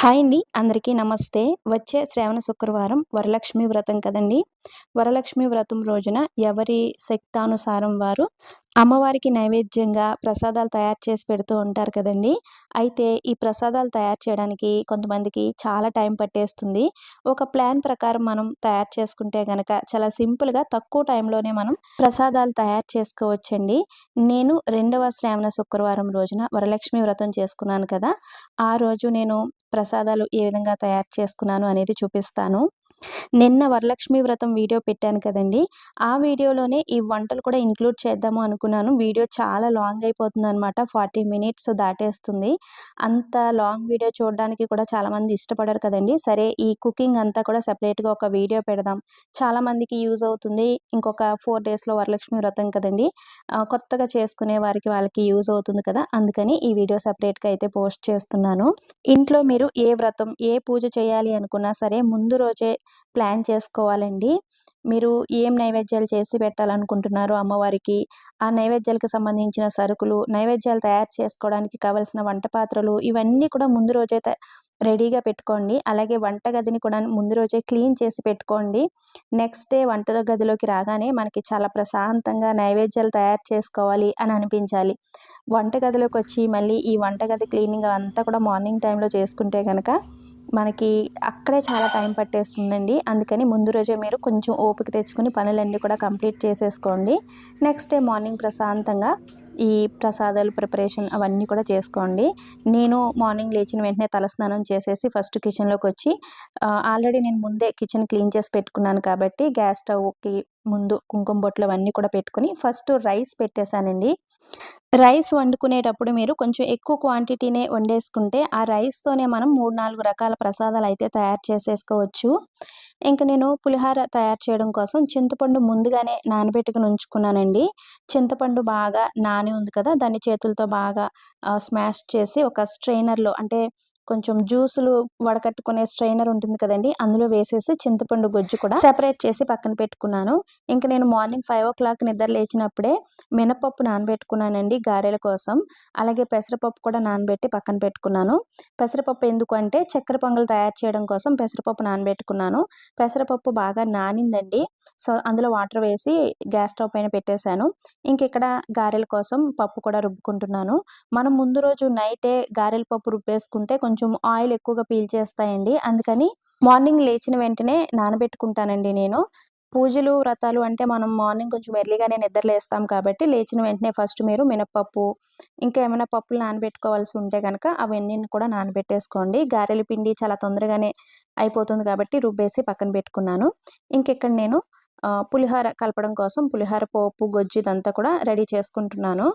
Hi అండి. అందరికీ నమస్తే. వచ్చే శ్రావణ శుక్రవారం వరలక్ష్మి వ్రతం కదండి. వరలక్ష్మి వ్రతం రోజున ఎవరి శక్తానుసారం వారు అమ్మవారికి నైవేద్యంగా ప్రసాదాలు తయారు చేసి పెడుతూ ఉంటారు కదండి. అయితే ఈ ప్రసాదాలు తయారు చేయడానికి కొంతమందికి చాలా టైం పట్టేస్తుంది. ఒక ప్లాన్ ప్రకారం మనం తయారు చేసుకుంటే కనుక చాలా సింపుల్గా తక్కువ టైంలోనే మనం ప్రసాదాలు తయారు చేసుకోవచ్చండి. నేను రెండవ శ్రావణ శుక్రవారం రోజున వరలక్ష్మి వ్రతం చేసుకున్నాను కదా. ఆ రోజు నేను ప్రసాదాలు ఏ విధంగా తయారు చేసుకున్నాను అనేది చూపిస్తాను. నిన్న వరలక్ష్మి వ్రతం వీడియో పెట్టాను కదండి. ఆ వీడియోలోనే ఈ వంటలు కూడా ఇంక్లూడ్ చేద్దాము అనుకున్నాను. వీడియో చాలా లాంగ్ అయిపోతుంది అనమాట ఫార్టీ మినిట్స్ దాటేస్తుంది. అంత లాంగ్ వీడియో చూడడానికి కూడా చాలామంది ఇష్టపడరు కదండి. సరే ఈ కుకింగ్ అంతా కూడా సెపరేట్గా ఒక వీడియో పెడదాం. చాలామందికి యూజ్ అవుతుంది. ఇంకొక ఫోర్ డేస్లో వరలక్ష్మి వ్రతం కదండి. కొత్తగా చేసుకునే వారికి వాళ్ళకి యూజ్ అవుతుంది కదా. అందుకని ఈ వీడియో సెపరేట్గా అయితే పోస్ట్ చేస్తున్నాను. ఇంట్లో మీరు ఏ వ్రతం ఏ పూజ చేయాలి అనుకున్నా సరే ముందు రోజే ప్లాన్ చేసుకోవాలండి. మీరు ఏం నైవేద్యాలు చేసి పెట్టాలనుకుంటున్నారు అమ్మవారికి ఆ నైవేద్యాలకు సంబంధించిన సరుకులు నైవేద్యాలు తయారు చేసుకోవడానికి కావలసిన వంట పాత్రలు ఇవన్నీ కూడా ముందు రోజే రెడీగా పెట్టుకోండి. అలాగే వంట గదిని కూడా ముందు రోజే క్లీన్ చేసి పెట్టుకోండి. నెక్స్ట్ డే వంట గదిలోకి రాగానే మనకి చాలా ప్రశాంతంగా నైవేద్యాలు తయారు చేసుకోవాలి అని అనిపించాలి. వంట గదిలోకి వచ్చి మళ్ళీ ఈ వంటగది క్లీనింగ్ అంతా కూడా మార్నింగ్ టైంలో చేసుకుంటే కనుక మనకి అక్కడే చాలా టైం పట్టేస్తుందండి. అందుకని ముందు రోజే మీరు కొంచెం ఓపిక తెచ్చుకుని పనులన్నీ కూడా కంప్లీట్ చేసేసుకోండి. నెక్స్ట్ డే మార్నింగ్ ప్రశాంతంగా ఈ ప్రసాదాలు ప్రిపరేషన్ అవన్నీ కూడా చేసుకోండి. నేను మార్నింగ్ లేచిన వెంటనే తలస్నానం చేసేసి ఫస్ట్ కిచెన్లోకి వచ్చి ఆల్రెడీ నేను ముందే కిచెన్ క్లీన్ చేసి పెట్టుకున్నాను కాబట్టి గ్యాస్ స్టవ్కి ముందు కుంకుమ బొట్లు అవన్నీ కూడా పెట్టుకుని ఫస్ట్ రైస్ పెట్టేశానండి. రైస్ వండుకునేటప్పుడు మీరు కొంచెం ఎక్కువ క్వాంటిటీనే వండేసుకుంటే ఆ రైస్తోనే మనం మూడు నాలుగు రకాల ప్రసాదాలు అయితే తయారు చేసేసుకోవచ్చు. ఇంకా నేను పులిహార తయారు చేయడం కోసం చింతపండు ముందుగానే నానబెట్టుకుని ఉంచుకున్నానండి. చింతపండు బాగా నాని ఉంది కదా దాన్ని చేతులతో బాగా స్మాష్ చేసి ఒక స్ట్రైనర్లో అంటే కొంచెం జ్యూసులు వడకట్టుకునే స్ట్రైనర్ ఉంటుంది కదండి అందులో వేసేసి చింతపండు గొజ్జు కూడా సెపరేట్ చేసి పక్కన పెట్టుకున్నాను. ఇంకా నేను మార్నింగ్ ఫైవ్ ఓ క్లాక్ నిద్ర లేచినప్పుడే మినపప్పు నానబెట్టుకున్నానండి గారెల కోసం. అలాగే పెసరపప్పు కూడా నానబెట్టి పక్కన పెట్టుకున్నాను. పెసరపప్పు ఎందుకు అంటే చక్కెర పొంగల్ తయారు చేయడం కోసం పెసరపప్పు నానబెట్టుకున్నాను. పెసరపప్పు బాగా నానిందండి. సో అందులో వాటర్ వేసి గ్యాస్ స్టవ్ పైన పెట్టేశాను. ఇంక ఇక్కడ గారెల కోసం పప్పు కూడా రుబ్బుకుంటున్నాను. మనం ముందు రోజు నైటే గారెల పప్పు రుబ్బేసుకుంటే కొంచెం కొంచెం ఆయిల్ ఎక్కువగా పీల్చేస్తాయండి అందుకని మార్నింగ్ లేచిన వెంటనే నానబెట్టుకుంటానండి నేను. పూజలు వ్రతాలు అంటే మనం మార్నింగ్ కొంచెం ఎర్లీగానే నిద్రలేస్తాం కాబట్టి లేచిన వెంటనే ఫస్ట్ మీరు మినప్పప్పు ఇంకా ఏమైనా పప్పులు నానబెట్టుకోవాల్సి ఉంటే కనుక అవన్నీ కూడా నానబెట్టేసుకోండి. గారెల పిండి చాలా తొందరగానే అయిపోతుంది కాబట్టి రుబ్బేసి పక్కన పెట్టుకున్నాను. ఇంకెక్కడ నేను పులిహోర కలపడం కోసం పులిహోర పోపు గొజ్జు ఇదంతా కూడా రెడీ చేసుకుంటున్నాను.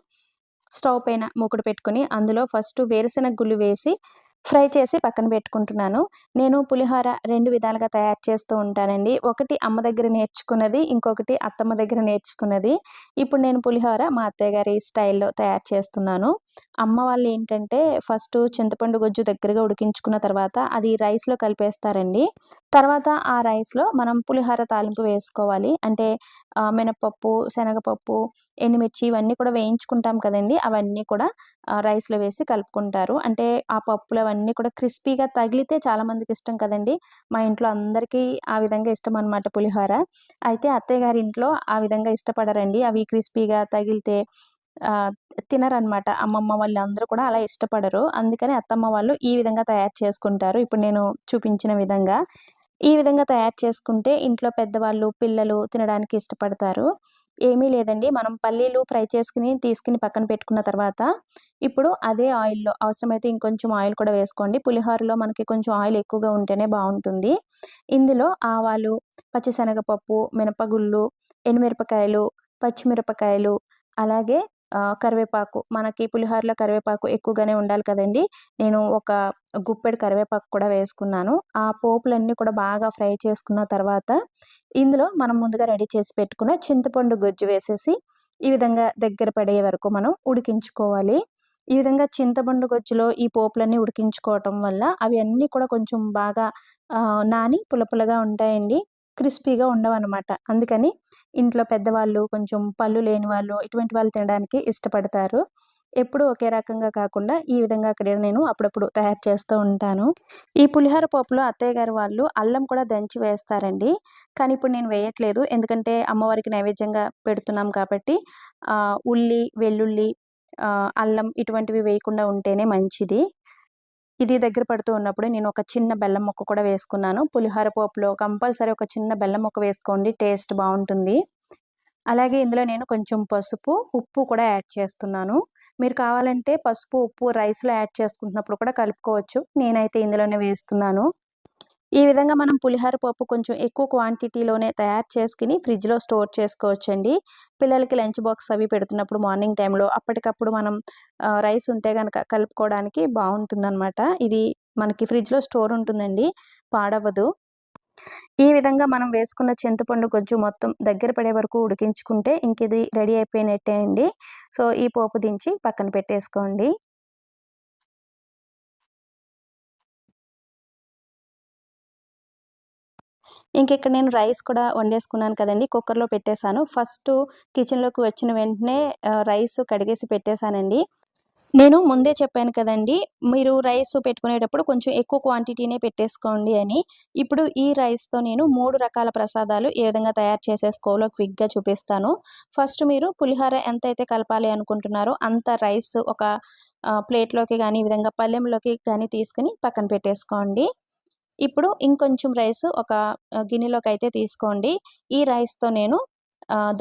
స్టవ్ పైన మూకుడు పెట్టుకుని అందులో ఫస్ట్ వేరుశెనగ గుళ్ళు వేసి ఫ్రై చేసి పక్కన పెట్టుకుంటున్నాను. నేను పులిహోర రెండు విధాలుగా తయారు చేస్తూ ఉంటానండి. ఒకటి అమ్మ దగ్గర నేర్చుకున్నది ఇంకొకటి అత్తమ్మ దగ్గర నేర్చుకున్నది. ఇప్పుడు నేను పులిహోర మా అత్తయ్య గారి స్టైల్లో తయారు చేస్తున్నాను. అమ్మ వాళ్ళు ఏంటంటే ఫస్ట్ చింతపండు గుజ్జు దగ్గరగా ఉడికించుకున్న తర్వాత అది రైస్లో కలిపేస్తారండి. తర్వాత ఆ రైస్లో మనం పులిహోర తాలింపు వేసుకోవాలి. అంటే మినపప్పు శనగపప్పు ఎండుమిర్చి ఇవన్నీ కూడా వేయించుకుంటాం కదండి. అవన్నీ కూడా రైస్లో వేసి కలుపుకుంటారు. అంటే ఆ పప్పులు అవన్నీ కూడా క్రిస్పీగా తగిలితే చాలామందికి ఇష్టం కదండి. మా ఇంట్లో అందరికీ ఆ విధంగా ఇష్టం అనమాట పులిహోర. అయితే అత్తయ్య గారి ఇంట్లో ఆ విధంగా ఇష్టపడరండి. అవి క్రిస్పీగా తగిలితే తినరనమాట అమ్మమ్మ వాళ్ళు అందరూ కూడా అలా ఇష్టపడరు. అందుకని అత్తమ్మ వాళ్ళు ఈ విధంగా తయారు చేసుకుంటారు. ఇప్పుడు నేను చూపించిన విధంగా. ఈ విధంగా తయారు చేసుకుంటే ఇంట్లో పెద్దవాళ్ళు పిల్లలు తినడానికి ఇష్టపడతారు. ఏమీ లేదండి. మనం పల్లీలు ఫ్రై చేసుకుని తీసుకుని పక్కన పెట్టుకున్న తర్వాత ఇప్పుడు అదే ఆయిల్లో అవసరమైతే ఇంకొంచెం ఆయిల్ కూడా వేసుకోండి. పులిహోరలో మనకి కొంచెం ఆయిల్ ఎక్కువగా ఉంటేనే బాగుంటుంది. ఇందులో ఆవాలు పచ్చిశనగపప్పు మినపగుళ్ళు ఎనిమిరపకాయలు పచ్చిమిరపకాయలు అలాగే కరివేపాకు మనకి పులిహోరలో కరివేపాకు ఎక్కువగానే ఉండాలి కదండి. నేను ఒక గుప్పెడు కరివేపాకు కూడా వేసుకున్నాను. ఆ పోపులన్నీ కూడా బాగా ఫ్రై చేసుకున్న తర్వాత ఇందులో మనం ముందుగా రెడీ చేసి పెట్టుకున్న చింతపండు గుజ్జు వేసేసి ఈ విధంగా దగ్గర పడే వరకు మనం ఉడికించుకోవాలి. ఈ విధంగా చింతపండు గొజ్జులో ఈ పోపులన్నీ ఉడికించుకోవటం వల్ల అవి అన్నీ కూడా కొంచెం బాగా నాని పులపులగా ఉంటాయండి. క్రిస్పీగా ఉండవన్నమాట. అందుకని ఇంట్లో పెద్దవాళ్ళు కొంచెం పళ్ళు లేని వాళ్ళు ఇటువంటి వాళ్ళు తినడానికి ఇష్టపడతారు. ఎప్పుడూ ఒకే రకంగా కాకుండా ఈ విధంగా అక్కడ నేను అప్పుడప్పుడు తయారు చేస్తూ ఉంటాను. ఈ పులిహోర పోపులో అత్తయ్య గారు వాళ్ళు అల్లం కూడా దంచి వేస్తారండి. కానీ ఇప్పుడు నేను వేయట్లేదు. ఎందుకంటే అమ్మవారికి నైవేద్యంగా పెడుతున్నాం కాబట్టి ఉల్లి వెల్లుల్లి అల్లం ఇటువంటివి వేయకుండా ఉంటేనే మంచిది. ఇది దగ్గర పడుతూ ఉన్నప్పుడు నేను ఒక చిన్న బెల్లం ముక్క కూడా వేసుకున్నాను. పులిహోర పోపులో కంపల్సరీ ఒక చిన్న బెల్లం ముక్క వేసుకోండి టేస్ట్ బాగుంటుంది. అలాగే ఇందులో నేను కొంచెం పసుపు ఉప్పు కూడా యాడ్ చేస్తున్నాను. మీరు కావాలంటే పసుపు ఉప్పు రైస్లో యాడ్ చేసుకుంటున్నప్పుడు కూడా కలుపుకోవచ్చు. నేనైతే ఇందులోనే వేస్తున్నాను. ఈ విధంగా మనం పులిహోర పప్పు కొంచెం ఎక్కువ క్వాంటిటీలోనే తయారు చేసుకుని ఫ్రిడ్జ్లో స్టోర్ చేసుకోవచ్చండి. పిల్లలకి లంచ్ బాక్స్ అవి పెడుతున్నప్పుడు మార్నింగ్ టైంలో అప్పటికప్పుడు మనం రైస్ ఉంటే కనుక కలుపుకోవడానికి బాగుంటుందన్నమాట ఇది మనకి ఫ్రిడ్జ్లో స్టోర్ ఉంటుందండి పాడవదు ఈ విధంగా మనం వేసుకున్న చింతపండు గొజ్జు మొత్తం దగ్గర పడే వరకు ఉడికించుకుంటే ఇంక ఇది రెడీ అయిపోయినట్టే అండి. సో ఈ పోపు దించి పక్కన పెట్టేసుకోండి. ఇంక ఇక్కడ నేను రైస్ కూడా వండేసుకున్నాను కదండి కుక్కర్లో పెట్టేశాను. ఫస్ట్ కిచెన్లోకి వచ్చిన వెంటనే రైస్ కడిగేసి పెట్టేశానండి. నేను ముందే చెప్పాను కదండి మీరు రైస్ పెట్టుకునేటప్పుడు కొంచెం ఎక్కువ క్వాంటిటీనే పెట్టేసుకోండి అని. ఇప్పుడు ఈ రైస్తో నేను మూడు రకాల ప్రసాదాలు ఏ విధంగా తయారు చేసేసుకోవాలో క్విక్గా చూపిస్తాను. ఫస్ట్ మీరు పులిహోర ఎంత అయితే కలపాలి అనుకుంటున్నారో అంత రైస్ ఒక ప్లేట్లోకి కానీ ఈ విధంగా పల్లెంలోకి కానీ తీసుకుని పక్కన పెట్టేసుకోండి. ఇప్పుడు ఇంకొంచెం రైస్ ఒక గిన్నెలోకి అయితే తీసుకోండి. ఈ రైస్తో నేను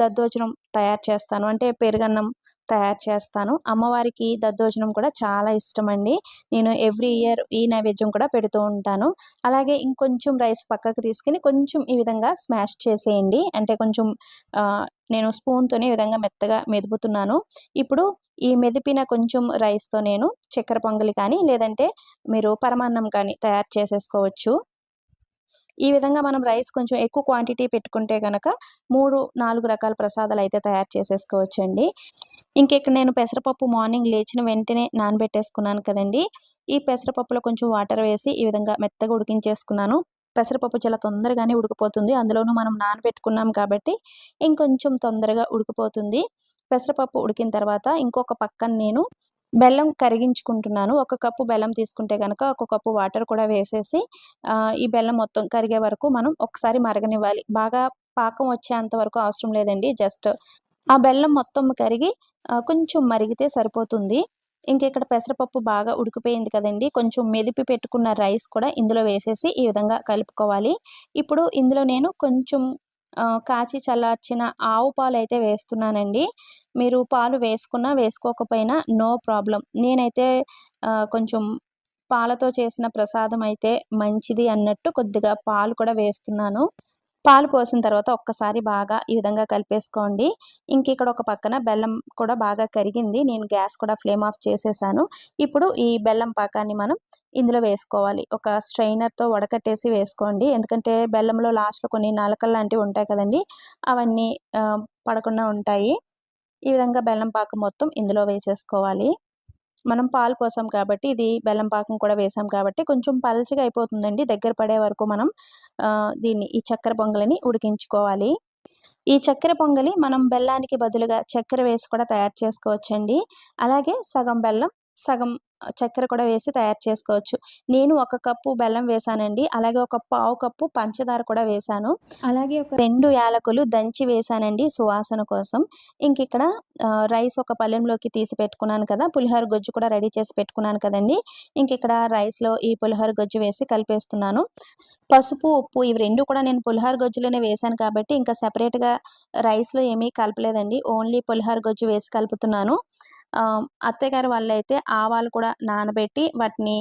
దద్దోజనం తయారు చేస్తాను. అంటే పెరుగన్నం తయారు చేస్తాను. అమ్మవారికి దద్దోజనం కూడా చాలా ఇష్టం అండి నేను ఎవ్రీ ఇయర్ ఈ నైవేద్యం కూడా పెడుతూ ఉంటాను. అలాగే ఇంకొంచెం రైస్ పక్కకు తీసుకుని కొంచెం ఈ విధంగా స్మాష్ చేసేయండి. అంటే కొంచెం నేను స్పూన్తోనే ఈ విధంగా మెత్తగా మెదుపుతున్నాను. ఇప్పుడు ఈ మెదిపిన కొంచెం రైస్తో నేను చక్కెర పొంగలి కానీ లేదంటే మీరు పరమాన్నం కానీ తయారు చేసేసుకోవచ్చు. ఈ విధంగా మనం రైస్ కొంచెం ఎక్కువ క్వాంటిటీ పెట్టుకుంటే కనుక మూడు నాలుగు రకాల ప్రసాదాలు అయితే తయారు చేసేసుకోవచ్చు అండి ఇంకెక్కడ నేను పెసరపప్పు మార్నింగ్ లేచిన వెంటనే నానబెట్టేసుకున్నాను కదండి. ఈ పెసరపప్పులో కొంచెం వాటర్ వేసి ఈ విధంగా మెత్తగా ఉడికించేసుకున్నాను. పెసరపప్పు చాలా తొందరగానే ఉడికిపోతుంది. అందులోనూ మనం నానబెట్టుకున్నాం కాబట్టి ఇంకొంచెం తొందరగా ఉడికిపోతుంది. పెసరపప్పు ఉడికిన తర్వాత ఇంకొక పక్కన నేను బెల్లం కరిగించుకుంటున్నాను. ఒక కప్పు బెల్లం తీసుకుంటే కనుక ఒక కప్పు వాటర్ కూడా వేసేసి ఈ బెల్లం మొత్తం కరిగే వరకు మనం ఒకసారి మరగనివ్వాలి. బాగా పాకం వచ్చేంత వరకు అవసరం లేదండి. జస్ట్ ఆ బెల్లం మొత్తం కరిగి కొంచెం మరిగితే సరిపోతుంది. ఇంక ఇక్కడ పెసరపప్పు బాగా ఉడికిపోయింది కదండి కొంచెం మెదిపి పెట్టుకున్న రైస్ కూడా ఇందులో వేసేసి ఈ విధంగా కలుపుకోవాలి. ఇప్పుడు ఇందులో నేను కొంచెం కాచి చల్లార్చిన ఆవు పాలు అయితే వేస్తున్నానండి. మీరు పాలు వేసుకున్నా వేసుకోకపోయినా నో ప్రాబ్లం. నేనైతే కొంచెం పాలతో చేసిన ప్రసాదం అయితే మంచిది అన్నట్టు కొద్దిగా పాలు కూడా వేస్తున్నాను. పాలు పోసిన తర్వాత ఒక్కసారి బాగా ఈ విధంగా కలిపేసుకోండి. ఇంక ఇక్కడ ఒక పక్కన బెల్లం కూడా బాగా కరిగింది. నేను గ్యాస్ కూడా ఫ్లేమ్ ఆఫ్ చేసేసాను. ఇప్పుడు ఈ బెల్లం పాకాన్ని మనం ఇందులో వేసుకోవాలి. ఒక స్ట్రైనర్తో వడకట్టేసి వేసుకోండి. ఎందుకంటే బెల్లంలో లాస్ట్లో కొన్ని నలకలు లాంటివి ఉంటాయి కదండి అవన్నీ పడకుండా ఉంటాయి. ఈ విధంగా బెల్లం పాకం మొత్తం ఇందులో వేసేసుకోవాలి. మనం పాలు పోసాం కాబట్టి ఇది బెల్లం పాకం కూడా వేసాం కాబట్టి కొంచెం పలచగా అయిపోతుందండి. దగ్గర పడే వరకు మనం దీన్ని ఈ చక్కెర పొంగలిని ఉడికించుకోవాలి. ఈ చక్కెర పొంగలి మనం బెల్లానికి బదులుగా చక్కెర వేసి కూడా తయారు చేసుకోవచ్చండి. అలాగే సగం బెల్లం సగం చక్కెర కూడా వేసి తయారు చేసుకోవచ్చు. నేను ఒక కప్పు బెల్లం వేసానండి. అలాగే ఒక పావు కప్పు పంచదార కూడా వేసాను. అలాగే ఒక రెండు యాలకులు దంచి వేసానండి సువాసన కోసం. ఇంక ఇక్కడ రైస్ ఒక పల్లెంలోకి తీసి పెట్టుకున్నాను కదా పులిహోర గొజ్జు కూడా రెడీ చేసి పెట్టుకున్నాను కదండి. ఇంక ఇక్కడ రైస్లో ఈ పులిహోర గొజ్జు వేసి కలిపేస్తున్నాను. పసుపు ఉప్పు ఇవి రెండు కూడా నేను పులిహోర గొజ్జులోనే వేసాను కాబట్టి ఇంకా సెపరేట్గా రైస్లో ఏమీ కలపలేదండి. ఓన్లీ పులిహోర గొజ్జు వేసి కలుపుతున్నాను. అత్తయ్యగారు వాళ్ళైతే ఆవాలు కూడా నానబెట్టి వాటిని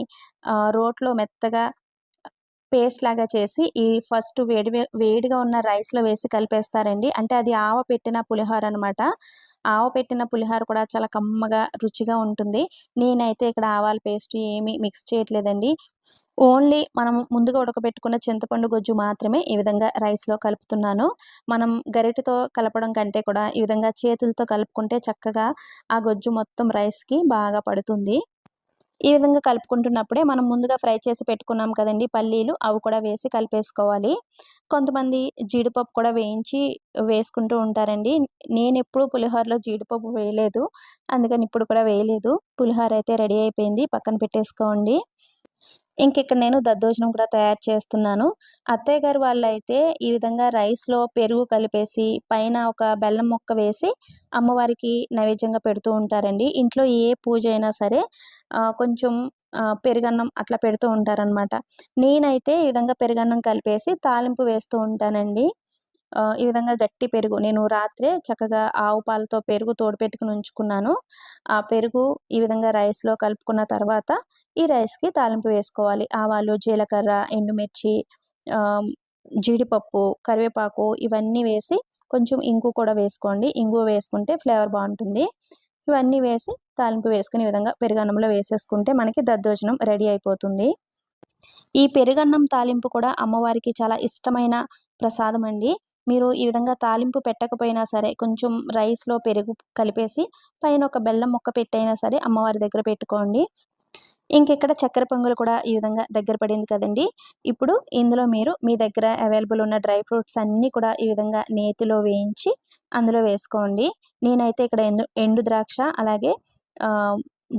రోట్లో మెత్తగా పేస్ట్ లాగా చేసి ఈ ఫస్ట్ వేడి వేడిగా ఉన్న రైస్లో వేసి కలిపేస్తారండి. అంటే అది ఆవ పెట్టిన పులిహోర అనమాట ఆవ పెట్టిన పులిహోర కూడా చాలా కమ్మగా రుచిగా ఉంటుంది. నేనైతే ఇక్కడ ఆవాల పేస్ట్ ఏమీ మిక్స్ చేయట్లేదండి. ఓన్లీ మనం ముందుగా ఉడకబెట్టుకున్న చింతపండు గొజ్జు మాత్రమే ఈ విధంగా రైస్లో కలుపుతున్నాను. మనం గరిటెతో కలపడం కంటే కూడా ఈ విధంగా చేతులతో కలుపుకుంటే చక్కగా ఆ గొజ్జు మొత్తం రైస్కి బాగా పడుతుంది. ఈ విధంగా కలుపుకుంటున్నప్పుడే మనం ముందుగా ఫ్రై చేసి పెట్టుకున్నాం కదండి పల్లీలు అవి కూడా వేసి కలిపేసుకోవాలి. కొంతమంది జీడిపప్పు కూడా వేయించి వేసుకుంటూ ఉంటారండి. నేను ఎప్పుడు పులిహోరలో జీడిపప్పు వేయలేదు. అందుకని ఇప్పుడు కూడా వేయలేదు. పులిహోర అయితే రెడీ అయిపోయింది. పక్కన పెట్టేసుకోండి. ఇంక ఇక్కడ నేను దద్దోజనం కూడా తయారు చేస్తున్నాను. అత్తయ్య గారు వాళ్ళు అయితే ఈ విధంగా రైస్లో పెరుగు కలిపేసి పైన ఒక బెల్లం ముక్క వేసి అమ్మవారికి నైవేద్యంగా పెడుతూ ఉంటారండి. ఇంట్లో ఏ పూజ అయినా సరే కొంచెం పెరుగన్నం అట్లా పెడుతూ ఉంటారనమాట నేనైతే ఈ విధంగా పెరుగన్నం కలిపేసి తాలింపు వేస్తూ ఉంటానండి. ఈ విధంగా గట్టి పెరుగు నేను రాత్రే చక్కగా ఆవు పాలతో పెరుగు తోడుపెట్టుకుని ఉంచుకున్నాను. ఆ పెరుగు ఈ విధంగా రైస్లో కలుపుకున్న తర్వాత ఈ రైస్కి తాలింపు వేసుకోవాలి. ఆవాలు జీలకర్ర ఎండుమిర్చి జీడిపప్పు కరివేపాకు ఇవన్నీ వేసి కొంచెం ఇంగు కూడా వేసుకోండి. ఇంగు వేసుకుంటే ఫ్లేవర్ బాగుంటుంది. ఇవన్నీ వేసి తాలింపు వేసుకుని ఈ విధంగా పెరుగన్నంలో వేసేసుకుంటే మనకి దద్దోజనం రెడీ అయిపోతుంది. ఈ పెరుగన్నం తాలింపు కూడా అమ్మవారికి చాలా ఇష్టమైన ప్రసాదం అండి. మీరు ఈ విధంగా తాలింపు పెట్టకపోయినా సరే కొంచెం రైస్లో పెరుగు కలిపేసి పైన ఒక బెల్లం ముక్క పెట్టైనా సరే అమ్మవారి దగ్గర పెట్టుకోండి. ఇంకెక్కడ చక్కెర పొంగల్ కూడా ఈ విధంగా దగ్గర పడింది కదండి. ఇప్పుడు ఇందులో మీరు మీ దగ్గర అవైలబుల్ ఉన్న డ్రై ఫ్రూట్స్ అన్నీ కూడా ఈ విధంగా నేతిలో వేయించి అందులో వేసుకోండి. నేనైతే ఇక్కడ ఎండు ఎండు ద్రాక్ష అలాగే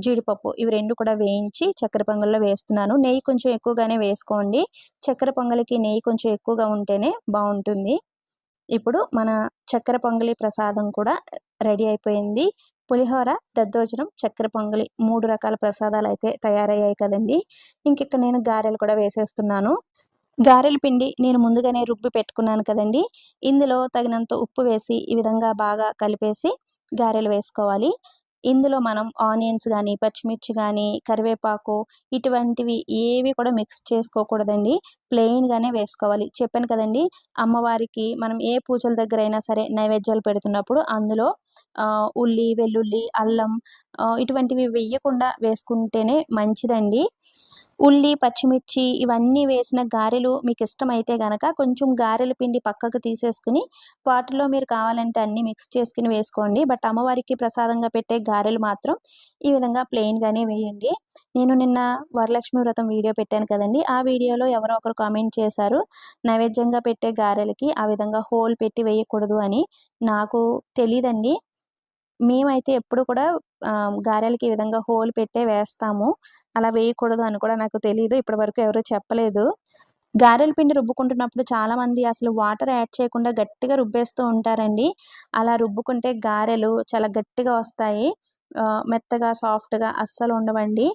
జీడిపప్పు ఇవి రెండు కూడా వేయించి చక్కెర పొంగల్లో వేస్తున్నాను. నెయ్యి కొంచెం ఎక్కువగానే వేసుకోండి. చక్కెర పొంగలికి నెయ్యి కొంచెం ఎక్కువగా ఉంటేనే బాగుంటుంది. ఇప్పుడు మన చక్కెర పొంగలి ప్రసాదం కూడా రెడీ అయిపోయింది. పులిహోర దద్దోజనం చక్కెర పొంగలి మూడు రకాల ప్రసాదాలు అయితే తయారయ్యాయి కదండి. ఇంకిక్కడ నేను గారెలు కూడా వేసేస్తున్నాను. గారెల పిండి నేను ముందుగానే రుబ్బి పెట్టుకున్నాను కదండి. ఇందులో తగినంత ఉప్పు వేసి ఈ విధంగా బాగా కలిపేసి గారెలు వేసుకోవాలి. ఇందులో మనం ఆనియన్స్ కానీ పచ్చిమిర్చి కానీ కరివేపాకు ఇటువంటివి ఏవి కూడా మిక్స్ చేసుకోకూడదండి. ప్లెయిన్గానే వేసుకోవాలి. చెప్పాను కదండి అమ్మవారికి మనం ఏ పూజల దగ్గర అయినా సరే నైవేద్యాలు పెడుతున్నప్పుడు అందులో ఉల్లి వెల్లుల్లి అల్లం ఇటువంటివి వెయ్యకుండా వేసుకుంటేనే మంచిదండి. ఉల్లి పచ్చిమిర్చి ఇవన్నీ వేసిన గారెలు మీకు ఇష్టమైతే గనక కొంచెం గారెల పిండి పక్కకు తీసేసుకుని వాటిలో మీరు కావాలంటే అన్ని మిక్స్ చేసుకుని వేసుకోండి. బట్ అమ్మవారికి ప్రసాదంగా పెట్టే గారెలు మాత్రం ఈ విధంగా ప్లెయిన్గానే వేయండి. నేను నిన్న వరలక్ష్మి వ్రతం వీడియో పెట్టాను కదండి. ఆ వీడియోలో ఎవరో ఒకరు కామెంట్ చేశారు నైవేద్యంగా పెట్టే గారెలకి ఆ విధంగా హోల్ పెట్టి వేయకూడదు అని. నాకు తెలియదండి మేమైతే ఎప్పుడు కూడా గారెలకి ఈ విధంగా హోల్ పెట్టే వేస్తాము. అలా వేయకూడదు అని కూడా నాకు తెలియదు ఇప్పటి వరకు ఎవరు చెప్పలేదు. గారెల పిండి రుబ్బుకుంటున్నప్పుడు చాలామంది అసలు వాటర్ యాడ్ చేయకుండా గట్టిగా రుబ్బేస్తూ ఉంటారండి. అలా రుబ్బుకుంటే గారెలు చాలా గట్టిగా వస్తాయి. మెత్తగా సాఫ్ట్గా అస్సలు ఉండవండి.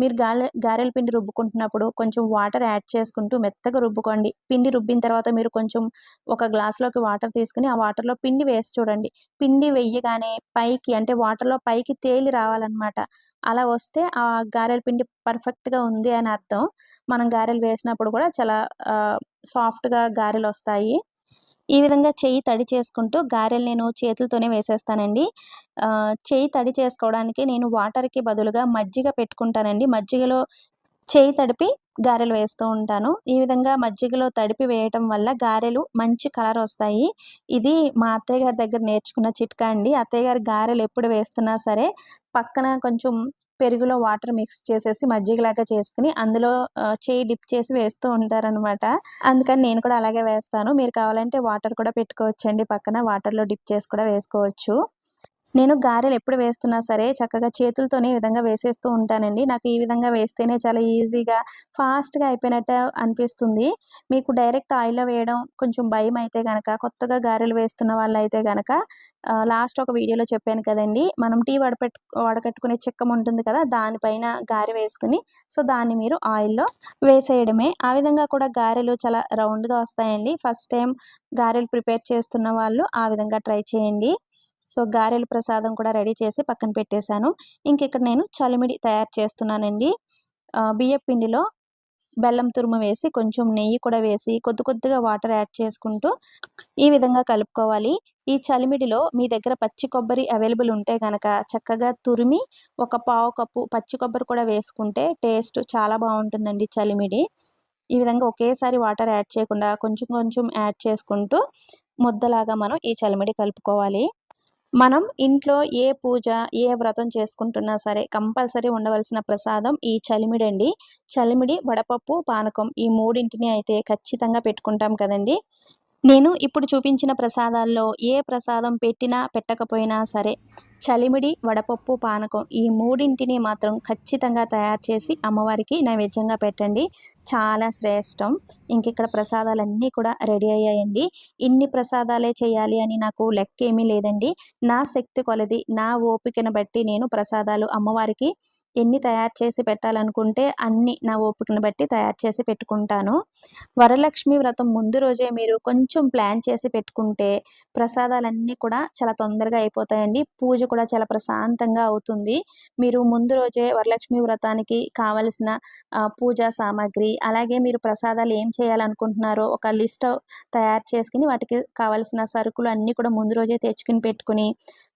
మీరు గారె గారెల పిండి రుబ్బుకుంటున్నప్పుడు కొంచెం వాటర్ యాడ్ చేసుకుంటూ మెత్తగా రుబ్బుకోండి. పిండి రుబ్బిన తర్వాత మీరు కొంచెం ఒక గ్లాస్లోకి వాటర్ తీసుకుని ఆ వాటర్లో పిండి వేసి చూడండి. పిండి వెయ్యగానే పైకి అంటే వాటర్లో పైకి తేలి రావాలన్నమాట. అలా వస్తే ఆ గారెల పిండి పర్ఫెక్ట్గా ఉంది అని అర్థం. మనం గారెలు వేసినప్పుడు కూడా చాలా సాఫ్ట్గా గారెలు వస్తాయి. ఈ విధంగా చెయ్యి తడి చేసుకుంటూ గారెలు నేను చేతులతోనే వేసేస్తానండి. చెయ్యి తడి చేసుకోవడానికి నేను వాటర్కి బదులుగా మజ్జిగ పెట్టుకుంటానండి. మజ్జిగలో చేయి తడిపి గారెలు వేస్తూ ఉంటాను. ఈ విధంగా మజ్జిగలో తడిపి వేయటం వల్ల గారెలు మంచి కలర్ వస్తాయి. ఇది మా అత్తయ్య గారి దగ్గర నేర్చుకున్న చిట్కా అండి. అత్తయ్య గారి గారెలు ఎప్పుడు వేస్తున్నా సరే పక్కన కొంచెం పెరుగులో వాటర్ మిక్స్ చేసేసి మజ్జిగలాగా చేసుకుని అందులో చేయి డిప్ చేసి వేస్తూ ఉంటారనమాట అందుకని నేను కూడా అలాగే వేస్తాను. మీరు కావాలంటే వాటర్ కూడా పెట్టుకోవచ్చండి పక్కన. వాటర్లో డిప్ చేసి కూడా వేసుకోవచ్చు. నేను గారెలు ఎప్పుడు వేస్తున్నా సరే చక్కగా చేతులతోనే ఈ విధంగా వేసేస్తూ ఉంటానండి. నాకు ఈ విధంగా వేస్తేనే చాలా ఈజీగా ఫాస్ట్గా అయిపోయినట్టు అనిపిస్తుంది. మీకు డైరెక్ట్ ఆయిల్లో వేయడం కొంచెం భయం అయితే కనుక కొత్తగా గారెలు వేస్తున్న వాళ్ళు అయితే కనుక లాస్ట్ ఒక వీడియోలో చెప్పాను కదండి. మనం టీ వడపెట్టు వడకట్టుకునే చిక్కం ఉంటుంది కదా దానిపైన గారె వేసుకుని సో దాన్ని మీరు ఆయిల్లో వేసేయడమే. ఆ విధంగా కూడా గారెలు చాలా రౌండ్గా వస్తాయండి. ఫస్ట్ టైం గారెలు ప్రిపేర్ చేస్తున్న వాళ్ళు ఆ విధంగా ట్రై చేయండి. సో గారెల ప్రసాదం కూడా రెడీ చేసి పక్కన పెట్టేశాను. ఇంక ఇక్కడ నేను చలిమిడి తయారు చేస్తున్నానండి. బియ్య పిండిలో బెల్లం తురుము వేసి కొంచెం నెయ్యి కూడా వేసి కొద్ది కొద్దిగా వాటర్ యాడ్ చేసుకుంటూ ఈ విధంగా కలుపుకోవాలి. ఈ చలిమిడిలో మీ దగ్గర పచ్చి కొబ్బరి అవైలబుల్ ఉంటే కనుక చక్కగా తురిమి ఒక పావు కప్పు పచ్చి కొబ్బరి కూడా వేసుకుంటే టేస్ట్ చాలా బాగుంటుందండి చలిమిడి. ఈ విధంగా ఒకేసారి వాటర్ యాడ్ చేయకుండా కొంచెం కొంచెం యాడ్ చేసుకుంటూ ముద్దలాగా మనం ఈ చలిమిడి కలుపుకోవాలి. మనం ఇంట్లో ఏ పూజ ఏ వ్రతం చేసుకుంటున్నా సరే కంపల్సరీ ఉండవలసిన ప్రసాదం ఈ చలిమిడి అండి. చలిమిడి వడపప్పు పానకం ఈ మూడింటిని అయితే ఖచ్చితంగా పెట్టుకుంటాం కదండి. నేను ఇప్పుడు చూపించిన ప్రసాదాల్లో ఏ ప్రసాదం పెట్టినా పెట్టకపోయినా సరే చలిమిడి వడపప్పు పానకం ఈ మూడింటిని మాత్రం ఖచ్చితంగా తయారు చేసి అమ్మవారికి నైవేద్యంగా పెట్టండి. చాలా శ్రేష్టం. ఇంకిక్కడ ప్రసాదాలన్నీ కూడా రెడీ అయ్యాయండి. ఇన్ని ప్రసాదాలే చేయాలి అని నాకు లెక్క ఏమీ లేదండి. నా శక్తి కొలది నా ఓపికను బట్టి నేను ప్రసాదాలు అమ్మవారికి ఎన్ని తయారు చేసి పెట్టాలనుకుంటే అన్ని నా ఓపికను బట్టి తయారు చేసి పెట్టుకుంటాను. వరలక్ష్మి వ్రతం ముందు రోజే మీరు కొంచెం ప్లాన్ చేసి పెట్టుకుంటే ప్రసాదాలన్నీ కూడా చాలా తొందరగా అయిపోతాయండి. పూజ కూడా చాలా ప్రశాంతంగా అవుతుంది. మీరు ముందు రోజే వరలక్ష్మి వ్రతానికి కావలసిన పూజా సామాగ్రి అలాగే మీరు ప్రసాదాలు ఏం చేయాలనుకుంటున్నారో ఒక లిస్ట్ తయారు చేసుకుని వాటికి కావలసిన సరుకులు అన్నీ కూడా ముందు రోజే తెచ్చుకుని పెట్టుకుని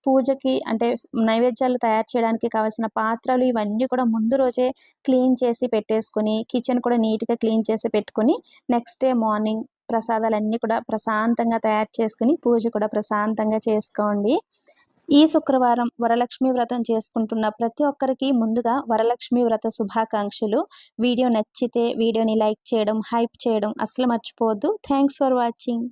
పూజకి అంటే నైవేద్యాలు తయారు చేయడానికి కావాల్సిన పాత్రలు ఇవన్నీ కూడా ముందు రోజే క్లీన్ చేసి పెట్టేసుకుని కిచెన్ కూడా నీట్గా క్లీన్ చేసి పెట్టుకుని నెక్స్ట్ డే మార్నింగ్ ప్రసాదాలన్నీ కూడా ప్రశాంతంగా తయారు చేసుకుని పూజ కూడా ప్రశాంతంగా చేసుకోండి. ఈ శుక్రవారం వరలక్ష్మి వ్రతం చేసుకుంటున్న ప్రతి ఒక్కరికి ముందుగా వరలక్ష్మి వ్రత శుభాకాంక్షలు. వీడియో నచ్చితే వీడియోని లైక్ చేయడం హైప్ చేయడం అసలు మర్చిపోవద్దు. Thanks for watching.